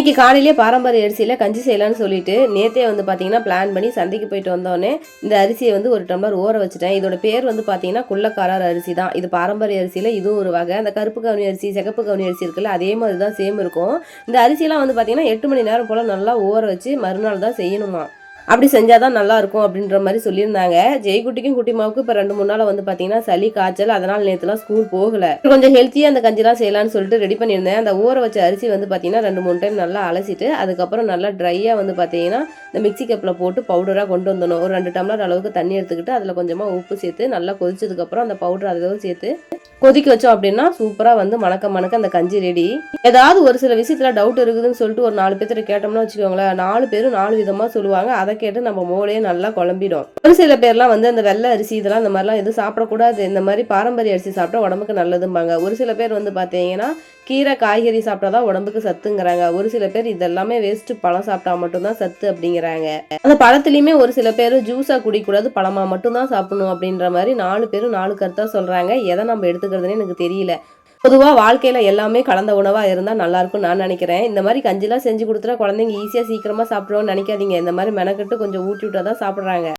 இன்னைக்கு காலையிலே பாரம்பரிய அரிசியில் கஞ்சி செய்யலாம்னு சொல்லிட்டு நேத்தே வந்து பார்த்தீங்கன்னா பிளான் பண்ணி சந்தைக்கு போயிட்டு வந்தோடனே இந்த அரிசியை வந்து ஒரு டம்ளர் ஊற வச்சுட்டேன். இதோட பேர் வந்து பார்த்தீங்கன்னா குள்ளக்காரர் அரிசி தான். இது பாரம்பரிய அரிசியில் இதுவும் ஒரு வகை. அந்த கருப்பு கவுனி அரிசி சிகப்பு கவுனி அரிசி இருக்குல்ல அதே மாதிரி தான் சேம் இருக்கும். இந்த அரிசியெல்லாம் வந்து பார்த்தீங்கன்னா எட்டு மணி நேரம் போல் நல்லா ஊற வச்சு மறுநாள் தான் செய்யணுமா? அப்படி செஞ்சால் தான் நல்லாயிருக்கும் அப்படின்ற மாதிரி சொல்லியிருந்தாங்க. ஜெய்குட்டிக்கும் குட்டிமாவுக்கும் இப்போ ரெண்டு மூணு நாள் வந்து பார்த்தீங்கன்னா சளி காய்ச்சல் அதனால் நேற்றுலாம் ஸ்கூல் போகலை. கொஞ்சம் ஹெல்த்தியாக அந்த கஞ்சிலாம் செய்யலாம்னு சொல்லிட்டு ரெடி பண்ணியிருந்தேன். அந்த ஊற வச்ச அரிசி வந்து பார்த்தீங்கன்னா ரெண்டு மூணு டைம் நல்லா அலசிட்டு அதுக்கப்புறம் நல்லா ட்ரையாக வந்து பார்த்தீங்கன்னா இந்த மிக்ஸி கப்பில் போட்டு பவுடராக கொண்டு வந்துடணும். ஒரு ரெண்டு டம்ளர் அளவுக்கு தண்ணி எடுத்துக்கிட்டு அதில் கொஞ்சமாக உப்பு சேர்த்து நல்லா கொதிச்சதுக்கப்புறம் அந்த பவுடர் அதில் சேர்த்து கொதிக்க வச்சோம் அப்படின்னா சூப்பராக வந்து மணக்க மணக்க அந்த கஞ்சி ரெடி ஏதாவது ஒரு சில விஷயத்தில் டவுட் இருக்குதுன்னு சொல்லிட்டு ஒரு நாலு பேர்த்திட்ட கேட்டோம்னா வச்சுக்கோங்களேன் நாலு பேரும் நாலு விதமாக சொல்லுவாங்க. அதை கேட்டு நம்ம மூளையே நல்லா குழம்பிடும். ஒரு சில பேர்லாம் வந்து அந்த வெள்ளை அரிசி இதெல்லாம் இந்த மாதிரிலாம் எதுவும் சாப்பிடக்கூடாது. இந்த மாதிரி பாரம்பரிய அரிசி சாப்பிட்டா உடம்புக்கு நல்லதும்பாங்க. ஒரு சில பேர் வந்து பார்த்தீங்கன்னா கீரை காய்கறி சாப்பிட்டா தான் உடம்புக்கு சத்துங்கிறாங்க. ஒரு சில பேர் இதெல்லாமே வேஸ்ட் பழம் சாப்பிட்டா மட்டும்தான் சத்து அப்படிங்கிறாங்க. அந்த பழத்துலையுமே ஒரு சில பேர் ஜூஸாக குடிக்கக்கூடாது பழமாக மட்டும்தான் சாப்பிடணும் அப்படின்ற மாதிரி நாலு பேரும் நாலு கருத்தாக சொல்றாங்க. எதை நம்ம எடுத்துக்கிறதுனே எனக்கு தெரியல. பொதுவாக வாழ்க்கையில் எல்லாமே கலந்த உணவாக இருந்தால் நல்லாயிருக்கும் நான் நினைக்கிறேன். இந்த மாதிரி கஞ்சிலாம் செஞ்சு கொடுத்துட்டா குழந்தைங்க ஈஸியாக சீக்கிரமாக சாப்பிடுவோம்னு நினைக்காதீங்க. இந்த மாதிரி மெனக்கட்டு கொஞ்சம் ஊட்டி விட்டா தான் சாப்பிட்றாங்க.